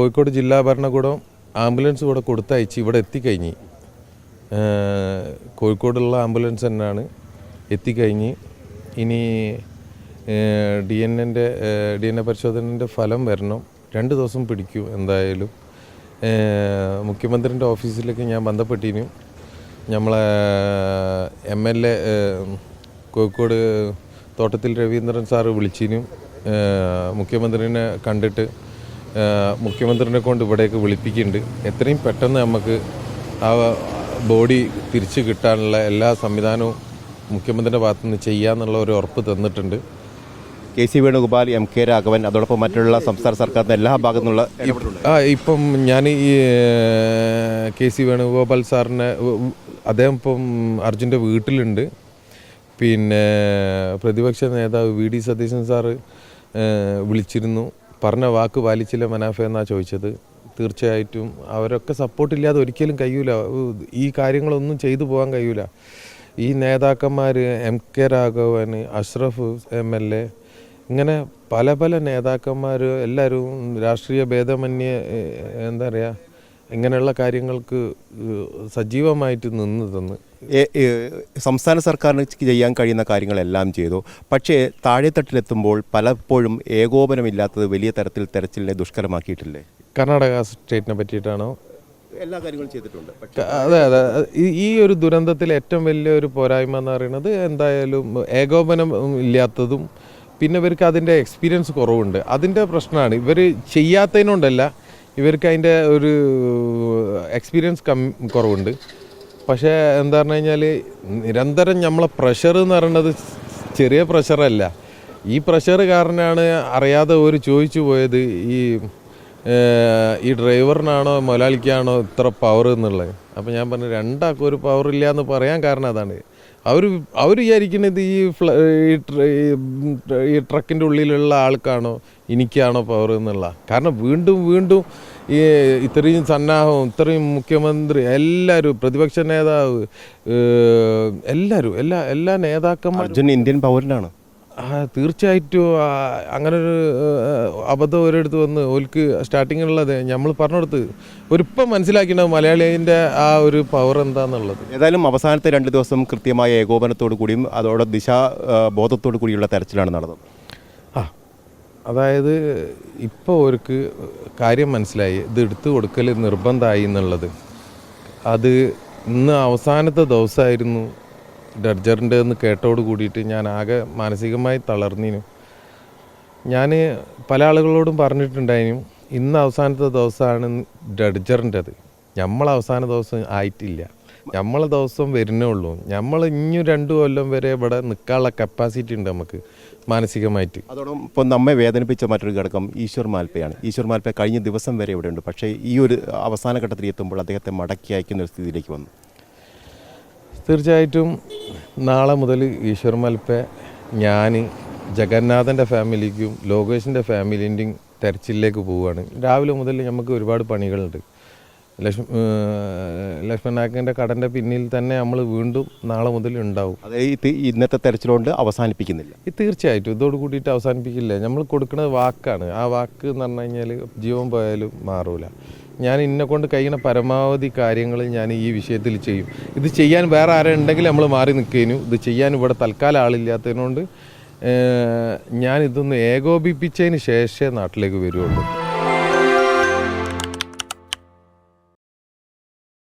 കോഴിക്കോട് ജില്ലാ ഭരണകൂടം ആംബുലൻസ് ഇവിടെ കൊടുത്തയച്ച് ഇവിടെ എത്തിക്കഴിഞ്ഞ് കോഴിക്കോടുള്ള ആംബുലൻസ് തന്നെയാണ് എത്തിക്കഴിഞ്ഞ്. ഇനി ഡി എൻ എന്റെ ഡി എൻ എ പരിശോധനന്റെ ഫലം വരണം. രണ്ട് ദിവസം പിടിക്കും എന്തായാലും. മുഖ്യമന്ത്രിന്റെ ഓഫീസിലേക്ക് ഞാൻ ബന്ധപ്പെട്ടിനും നമ്മളെ M L A Kozhikode Thottathil Raveendran sir വിളിച്ചിനും മുഖ്യമന്ത്രിനെ കണ്ടിട്ട് മുഖ്യമന്ത്രിനെ കൊണ്ട് ഇവിടേക്ക് വിളിപ്പിക്കുന്നുണ്ട്. എത്രയും പെട്ടെന്ന് നമുക്ക് ആ ബോഡി തിരിച്ചു കിട്ടാനുള്ള എല്ലാ സംവിധാനവും മുഖ്യമന്ത്രിയുടെ ഭാഗത്തു നിന്ന് ചെയ്യാമെന്നുള്ള ഒരു ഉറപ്പ് തന്നിട്ടുണ്ട്. K C Venugopal M K Raghavan അതോടൊപ്പം മറ്റുള്ള സംസ്ഥാന സർക്കാരിന്റെ എല്ലാ ഭാഗത്തു നിന്നുള്ള ആ ഇപ്പം ഞാൻ ഈ കെ സി വേണുഗോപാൽ സാറിനെ അദ്ദേഹം ഇപ്പം അർജുന്റെ വീട്ടിലുണ്ട്. പിന്നെ പ്രതിപക്ഷ നേതാവ് വി ഡി സതീശൻ സാറ് വിളിച്ചിരുന്നു. പറഞ്ഞ വാക്ക് പാലിച്ചില്ല മനാഫ എന്നാ ചോദിച്ചത്. തീർച്ചയായിട്ടും അവരൊക്കെ സപ്പോർട്ടില്ലാതെ ഒരിക്കലും കഴിയൂല. ഈ കാര്യങ്ങളൊന്നും ചെയ്തു പോകാൻ കഴിയൂല. ഈ നേതാക്കന്മാർ M K Raghavan Ashraf M L A ഇങ്ങനെ പല പല നേതാക്കന്മാർ എല്ലാവരും രാഷ്ട്രീയ ഭേദമന്യേ എന്താ പറയുക ഇങ്ങനെയുള്ള കാര്യങ്ങൾക്ക് സജീവമായിട്ട് നിന്ന് തന്ന്. ഏ- ഏ, സംസ്ഥാന സർക്കാരിന് ചെയ്യാൻ കഴിയുന്ന കാര്യങ്ങളെല്ലാം ചെയ്തു. പക്ഷേ താഴെത്തട്ടിലെത്തുമ്പോൾ പലപ്പോഴും ഏകോപനമില്ലാത്തത് വലിയ തരത്തിൽ തെരച്ചിലിനെ ദുഷ്കരമാക്കിയിട്ടില്ലേ? കർണാടക സ്റ്റേറ്റിനെ പറ്റിയിട്ടാണോ? എല്ലാ കാര്യങ്ങളും ചെയ്തിട്ടുണ്ട്. അതെ അതെ. ഈ- ഒരു ദുരന്തത്തിൽ ഏറ്റവും വലിയ ഒരു പോരായ്മ എന്ന് പറയുന്നത് എന്തായാലും ഏകോപനം ഇല്ലാത്തതും പിന്നെ ഇവർക്ക് അതിന്റെ എക്സ്പീരിയൻസ് കുറവുണ്ട്. അതിന്റെ പ്രശ്നമാണ്. ഇവർ ചെയ്യാത്തതിനോണ്ടല്ല ഇവർക്ക് അതിന്റെ ഒരു എക്സ്പീരിയൻസ് കം കുറവുണ്ട്. പക്ഷേ എന്താ പറഞ്ഞു കഴിഞ്ഞാൽ നിരന്തരം നമ്മളെ പ്രഷർ എന്ന് പറയുന്നത് ചെറിയ പ്രഷറല്ല ഈ പ്രഷർ കാരണമാണ് അറിയാതെ ഒരു ചോദിച്ചു പോയത് ഈ ഈ ഡ്രൈവറിനാണോ മൊലാലിക്കാണോ ഇത്ര പവർ എന്നുള്ളത്. അപ്പോൾ ഞാൻ പറഞ്ഞു രണ്ടാൾക്കും ഒരു പവർ ഇല്ല എന്ന് പറയാൻ കാരണം അതാണ്. അവർ അവർ വിചാരിക്കുന്നത് ഈ ഈ ട്രക്കിന്റെ ഉള്ളിലുള്ള ആൾക്കാണോ എനിക്കാണോ പവർ എന്നുള്ള. കാരണം വീണ്ടും വീണ്ടും ഈ ഇത്രയും സന്നാഹവും ഇത്രയും മുഖ്യമന്ത്രി എല്ലാവരും പ്രതിപക്ഷ നേതാവ് എല്ലാവരും എല്ലാ എല്ലാ നേതാക്കന്മാരും. അർജുൻ ഇന്ത്യൻ പൗരനാണ്. തീർച്ചയായിട്ടും അങ്ങനൊരു അബദ്ധം ഒരിടത്ത് വന്ന് ഓൽക്ക് സ്റ്റാർട്ടിങ്ങിലുള്ളത് നമ്മൾ പറഞ്ഞെടുത്ത് ഒരിപ്പം മനസ്സിലാക്കിയിട്ടുണ്ടാവും മലയാളീന്റെ ആ ഒരു പവർ എന്താണെന്നുള്ളത് ഏതായാലും അവസാനത്തെ രണ്ട് ദിവസം കൃത്യമായ ഏകോപനത്തോടു കൂടിയും അതോടെ ദിശാ ആ, ബോധത്തോടു കൂടിയുള്ള തെരച്ചിലാണ് നടന്നത്. അതായത് ഇപ്പോൾ അവർക്ക് കാര്യം മനസ്സിലായി. ഇത് എടുത്തു കൊടുക്കൽ നിർബന്ധമായി എന്നുള്ളത്. അത് ഇന്ന് അവസാനത്തെ ദിവസമായിരുന്നു ഡർജറിന്റെ എന്ന് കേട്ടോട് കൂടിയിട്ട് ഞാൻ ആകെ മാനസികമായി തളർന്നിനു. ഞാൻ പല ആളുകളോടും പറഞ്ഞിട്ടുണ്ടായിരുന്നു ഇന്ന് അവസാനത്തെ ദിവസമാണ് ഡഡ്ജറിന്റെത് നമ്മൾ അവസാന ദിവസം ആയിട്ടില്ല. നമ്മളെ ദിവസം വരുന്നേ ഉള്ളൂ. നമ്മൾ ഇനി രണ്ടു കൊല്ലം വരെ ഇവിടെ നിൽക്കാനുള്ള കപ്പാസിറ്റി ഉണ്ട് നമുക്ക് മാനസികമായിട്ട്. അതോടൊപ്പം ഇപ്പം നമ്മെ വേദനിപ്പിച്ച മറ്റൊരു ഘടകം ഈശ്വർ മാൽപ്പയാണ്. ഈശ്വർ മാൽപ്പ കഴിഞ്ഞ ദിവസം വരെ ഇവിടെ ഉണ്ട്. പക്ഷേ ഈ ഒരു അവസാന ഘട്ടത്തിൽ എത്തുമ്പോൾ അദ്ദേഹത്തെ മടക്കി അയക്കുന്ന ഒരു സ്ഥിതിയിലേക്ക് വന്നു. തീർച്ചയായിട്ടും നാളെ മുതൽ ഈശ്വർ മൽപ്പ ഞാൻ ജഗന്നാഥന്റെ ഫാമിലിക്കും ലോകേഷിന്റെ ഫാമിലിന്റെയും തെരച്ചിലേക്ക് പോവുകയാണ്. രാവിലെ മുതൽ നമുക്ക് ഒരുപാട് പണികളുണ്ട്. ലക്ഷ്മ ലക്ഷ്മണനായകന്റെ കടന്റെ പിന്നിൽ തന്നെ നമ്മൾ വീണ്ടും നാളെ മുതൽ ഉണ്ടാവും. അത് ഇന്നത്തെ തെരച്ചിലുകൊണ്ട് അവസാനിപ്പിക്കുന്നില്ല. ഇത് തീർച്ചയായിട്ടും ഇതോട് കൂടിയിട്ട് അവസാനിപ്പിക്കില്ല. നമ്മൾ കൊടുക്കുന്നത് വാക്കാണ്. ആ വാക്ക് എന്ന് പറഞ്ഞു കഴിഞ്ഞാൽ ജീവൻ പോയാലും മാറൂല. ഞാൻ ഇന്നെ കൊണ്ട് കഴിയുന്ന പരമാവധി കാര്യങ്ങൾ ഞാൻ ഈ വിഷയത്തിൽ ചെയ്യും. ഇത് ചെയ്യാൻ വേറെ ആരും ഉണ്ടെങ്കിൽ നമ്മൾ മാറി നിൽക്കേനു ഇത് ചെയ്യാൻ ഇവിടെ തൽക്കാലം ആളില്ലാത്തതിനോണ്ട് ഞാൻ ഇതൊന്ന് ഏകോപിപ്പിച്ചതിന് ശേഷമേ നാട്ടിലേക്ക് വരുള്ളൂ